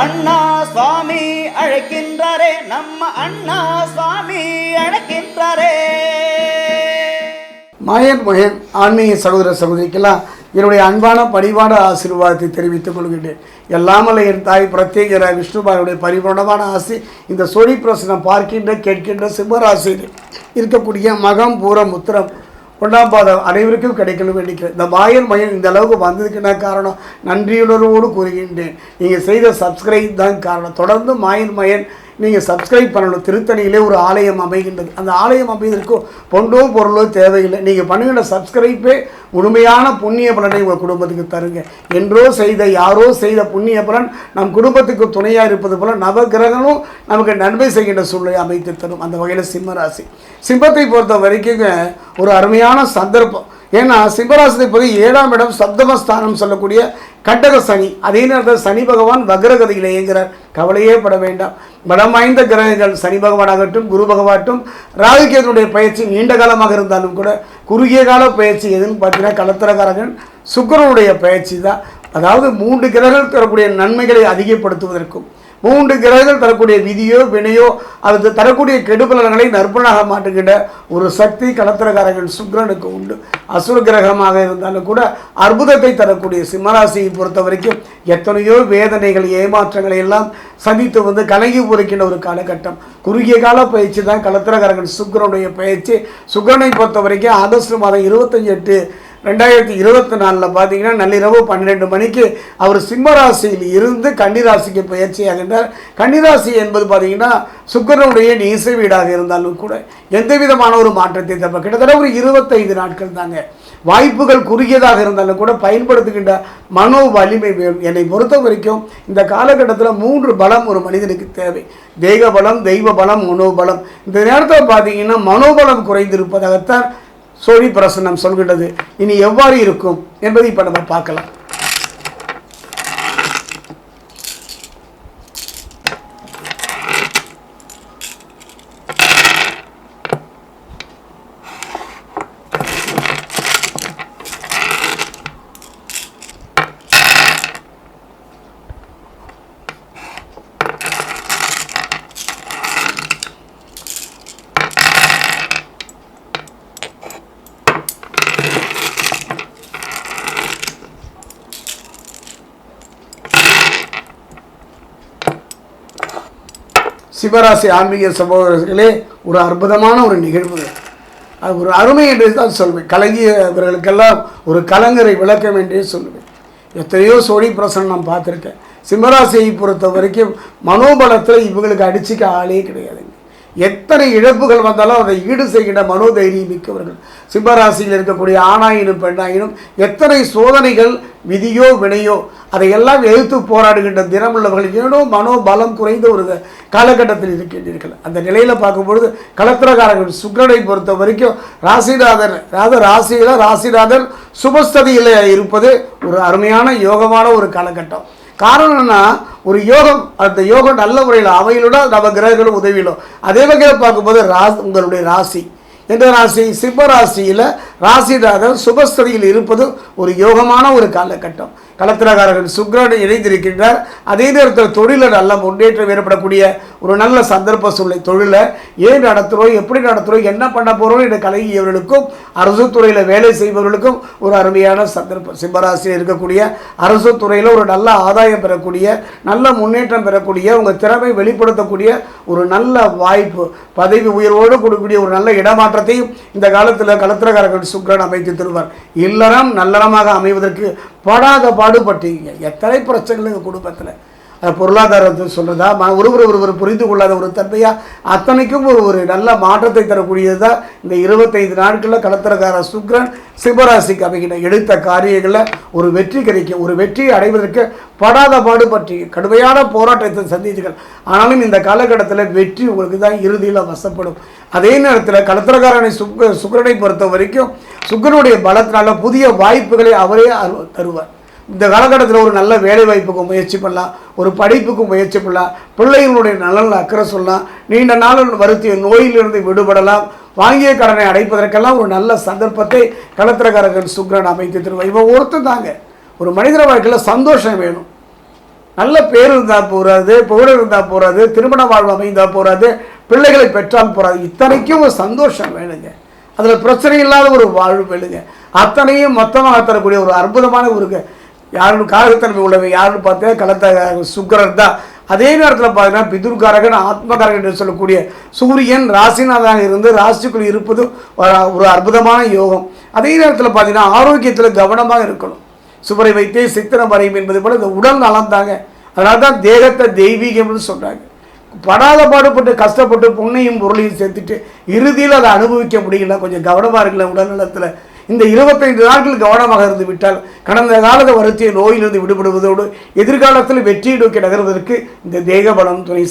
அண்ணா சுவாமி அழைக்கின்றாரே நம்ம அண்ணா சுவாமி அழைக்கின்றாரே. மாயன் மகன் ஆன்மீக சகோதர சகோதரிக்கெல்லாம் என்னுடைய அன்பான பணிவான ஆசீர்வாதத்தை தெரிவித்துக் கொள்கின்றேன். எல்லாமல்ல என் தாய் பிரத்யேகர விஷ்ணுபாயுடைய பரிபூர்ணமான ஆசை இந்த சொடி பிரசனம் பார்க்கின்ற கேட்கின்ற சிம்மராசியில் இருக்கக்கூடிய மகம் பூரம் உத்திரம் ஒன்றாம் பாதம் அனைவருக்கும் கிடைக்கணும் வேண்டிக்கிறேன் இந்த மாயன் மயன் இந்த அளவுக்கு வந்ததுக்கு என்ன காரணம் நன்றியுணர்வோடு கூறுகின்றேன். நீங்கள் செய்த சப்ஸ்கிரைப் தான் காரணம். தொடர்ந்து மாயன் மயன் நீங்கள் சப்ஸ்கிரைப் பண்ணணும். திருத்தணியிலே ஒரு ஆலயம் அமைகின்றது. அந்த ஆலயம் அமைவதற்கு பொண்டோ பொருளோ தேவையில்லை. நீங்கள் பண்ணுகின்ற சப்ஸ்கிரைப்பே முழுமையான புண்ணிய பலனை உங்கள் குடும்பத்துக்கு தருங்க. என்றோ செய்த யாரோ செய்த புண்ணிய பலன் நம் குடும்பத்துக்கு துணையாக இருப்பது போல நவகிரகமும் நமக்கு நன்மை செய்கின்ற சூழ்நிலை அமைத்து தரும். அந்த வகையில் சிம்மராசி சிம்மத்தை பொறுத்த வரைக்கும் ஒரு அருமையான சந்தர்ப்பம். ஏன்னா சிம்மராசினை பிறகு ஏழாம் இடம் சப்தமஸ்தானம் சொல்லக்கூடிய கண்டக சனி. அதே நேரத்தில் சனி பகவான் வக்ரகதியில் இயங்குகிறார். கவலையே பட வேண்டாம். மடம் வாய்ந்த கிரகங்கள் சனி பகவானாகட்டும் குரு பகவாட்டும் ராகுகேதனுடைய பயிற்சி நீண்ட காலமாக இருந்தாலும் கூட குறுகிய கால பயிற்சி எதுன்னு பார்த்தீங்கன்னா கலத்திரகாரகன் சுக்கரனுடைய பயிற்சி தான். அதாவது மூன்று கிரகங்கள் தரக்கூடிய நன்மைகளை அதிகப்படுத்துவதற்கும் மூன்று கிரகங்கள் தரக்கூடிய விதியோ வினையோ அல்லது தரக்கூடிய கெடுபலன்களை நற்பனாக மாற்றுகின்ற ஒரு சக்தி கலத்திரகாரர்கள் சுக்கிரனுக்கு உண்டு. அசுர கிரகமாக இருந்தாலும் கூட அற்புதத்தை தரக்கூடிய சிம்மராசியை பொறுத்த வரைக்கும் எத்தனையோ வேதனைகள் ஏமாற்றங்களை எல்லாம் சந்தித்து வந்து கலங்கி பொறுக்கின்ற ஒரு காலகட்டம். குறுகிய கால பயிற்சி தான் கலத்திரகாரங்கள் சுக்கிரனுடைய பயிற்சி. சுக்கிரனை பொறுத்த வரைக்கும் ஆகஸ்ட் மாதம் இருபத்தஞ்சு எட்டு ரெண்டாயிரத்தி இருபத்தி நாலில் பார்த்தீங்கன்னா நள்ளிரவு பன்னிரெண்டு மணிக்கு அவர் சிம்மராசியில் இருந்து கன்னிராசிக்கு பயிற்சி ஆகின்றார். கன்னிராசி என்பது பார்த்தீங்கன்னா சுக்கரனுடைய இசை வீடாக இருந்தாலும் கூட எந்த விதமான ஒரு மாற்றத்தை தப்ப கிட்டத்தட்ட ஒரு இருபத்தைந்து நாட்கள் தாங்க. வாய்ப்புகள் குறுகியதாக இருந்தாலும் கூட பயன்படுத்துகின்ற மனோ வலிமை வேணும். என்னை பொறுத்த வரைக்கும் இந்த காலகட்டத்தில் மூன்று பலம் ஒரு மனிதனுக்கு தேவை. தெய்வ பலம் தெய்வ பலம் மனோபலம் இந்த நேரத்தில் பார்த்தீங்கன்னா மனோபலம் குறைந்திருப்பதாகத்தான் சோழி பிரசனம் சொல்கின்றது. இனி எவ்வாறு இருக்கும் என்பதை இப்போ நம்ம பார்க்கலாம். சிவராசி ஆன்மீக சகோதரர்களே ஒரு அற்புதமான ஒரு நிகழ்வு. அது ஒரு அருமை என்று தான் சொல்வேன். கலங்கியவர்களுக்கெல்லாம் ஒரு கலங்கரை விளக்கம் என்றே சொல்லுவேன் எத்தனையோ சோழி பிரசனம் நான் பார்த்துருக்கேன். சிம்மராசியை பொறுத்த வரைக்கும் மனோபலத்தில் இவங்களுக்கு அடிச்சுக்க ஆளே கிடையாதுங்க. எத்தனை இழப்புகள் வந்தாலும் அதை ஈடு செய்கின்ற மனோதைரியம் மிக்கவர்கள். சிம்மராசியில் இருக்கக்கூடிய ஆணாயினும் பெண்ணாயினும் எத்தனை சோதனைகள் விதியோ வினையோ அதையெல்லாம் எதிர்த்து போராடுகின்ற தினமுள்ளவர்கள் ஏனோ மனோபலம் குறைந்த ஒரு காலகட்டத்தில் இருக்கின்றீர்கள். அந்த நிலையில் பார்க்கும்பொழுது கலத்திரகாரர்கள் சுக்கரனை பொறுத்த வரைக்கும் ராசிநாதன் அதாவது ராசியில் ராசிநாதன் சுபஸ்ததியில் இருப்பது ஒரு அருமையான யோகமான ஒரு காலகட்டம். காரணம்னா ஒரு யோகம் அந்த யோகம் நல்ல முறையில் அவையிலோட நம்ம கிரகங்களும் உதவியிலும் அதே வகையில் பார்க்கும்போது ராஸ் உங்களுடைய ராசி. எந்த ராசி? சிம்ம ராசியில் ராசிநாதன் சுபஸ்திரியில் இருப்பது ஒரு யோகமான ஒரு காலகட்டம். களத்திரகாரர்கள் சுக்கிரன் இணைந்திருக்கின்றார். அதே நேரத்தில் தொழிலில் நல்ல முன்னேற்றம் ஏற்படக்கூடிய ஒரு நல்ல சந்தர்ப்ப சூழ்நிலை தொழிலை ஏன் நடத்துகிறோம் எப்படி நடத்துகிறோம் என்ன பண்ண போகிறோம் என்று கலகியவர்களுக்கும் அரசு துறையில் வேலை செய்பவர்களுக்கும் ஒரு அருமையான சந்தர்ப்பம். சிம்மராசியில் இருக்கக்கூடிய அரசு துறையில் ஒரு நல்ல ஆதாயம் பெறக்கூடிய நல்ல முன்னேற்றம் பெறக்கூடிய உங்கள் திறமை வெளிப்படுத்தக்கூடிய ஒரு நல்ல வாய்ப்பு பதவி உயர்வோடு கொடுக்கக்கூடிய ஒரு நல்ல இடமாற்றத்தையும் இந்த காலத்தில் கலத்திரகாரர்கள் சுக்ரன் அமைத்து தருவார். இல்லறம் நல்லறமாக அமைவதற்கு படாத பாடுபட்டீங்க. எத்தனை பிரச்சனைகள் எங்கள் குடும்பத்தில்? பொருளாதாரத்தை சொல்கிறதா ம ஒருவர் ஒருவர் புரிந்து கொள்ளாத ஒரு தன்மையாக அத்தனைக்கும் ஒரு ஒரு நல்ல மாற்றத்தை தரக்கூடியது தான் இந்த இருபத்தைந்து நாட்களில் கலத்திரக்கார சுக்ரன் சிவராசிக்கு அமைகின்ற எடுத்த காரியங்களில் ஒரு வெற்றி கிடைக்கும் ஒரு வெற்றியை அடைவதற்கு படாத பாடுபற்றி கடுமையான போராட்டத்தை சந்தித்தீர்கள். ஆனாலும் இந்த காலகட்டத்தில் வெற்றி உங்களுக்கு தான் இறுதியில் வசப்படும். அதே நேரத்தில் கலத்திரக்காரனை சுக் சுக்கரனை பொறுத்த வரைக்கும் சுக்கரனுடைய பலத்தினால புதிய வாய்ப்புகளை அவரே அரு- தருவார். இந்த காலகட்டத்தில் ஒரு நல்ல வேலை வாய்ப்புக்கு முயற்சி பண்ணலாம் ஒரு படிப்புக்கு முயற்சி பண்ணலாம் பிள்ளைகளுடைய நலனில் அக்கறை சொல்லலாம் நீண்ட நாள் வருத்திய நோயிலிருந்து விடுபடலாம் வாங்கிய கடனை அடைப்பதற்கெல்லாம் ஒரு நல்ல சந்தர்ப்பத்தை கலத்திரக்காரர்கள் சுக்ரன் அமைத்து தருவார். இவன் ஒருத்தன் தாங்க. ஒரு மனிதர வாழ்க்கையில் சந்தோஷம் வேணும். நல்ல பேர் இருந்தால் போகிறது புகழ் இருந்தால் போகிறது திருமண வாழ்வு அமைந்தால் போகிறது பிள்ளைகளை பெற்றால் போகிறது இத்தனைக்கும் ஒரு சந்தோஷம் வேணுங்க. அதில் பிரச்சனை இல்லாத ஒரு வாழ்வு வேணுங்க. அத்தனையும் மொத்தமாக தரக்கூடிய ஒரு அற்புதமான ஒரு யாருன்னு காரகத்தன்மை உள்ளவன் யாருன்னு பார்த்தா கலத்த சுக்கரன் தான். அதே நேரத்தில் பார்த்தீங்கன்னா பிதுர்காரகன் ஆத்மகாரகன் என்று சொல்லக்கூடிய சூரியன் ராசிநாதனாக இருந்து ராசிக்குள் இருப்பது ஒரு- அற்புதமான யோகம். அதே நேரத்தில் பார்த்தீங்கன்னா ஆரோக்கியத்தில் கவனமாக இருக்கணும். சுவரை வைத்தே சித்திரம் வரையும் என்பது போல இந்த உடல் நலம் தாங்க. அதனால தான் தேகத்தை தெய்வீகம்னு சொல்கிறாங்க படாத பாடுபட்டு கஷ்டப்பட்டு பொண்ணையும் பொருளையும் சேர்த்துட்டு இறுதியில் அதை அனுபவிக்க முடியல கொஞ்சம் கவனமாக இருக்கல உடல் நலத்தில். இந்த இருபத்தைந்து நாட்கள் கவனமாக இருந்து விட்டால் கடந்த காலத்தை வருத்திய நோயிலிருந்து விடுபடுவதோடு எதிர்காலத்தில் வெற்றியை நோக்கி நகர்வதற்கு இந்த தேக பலம் துணை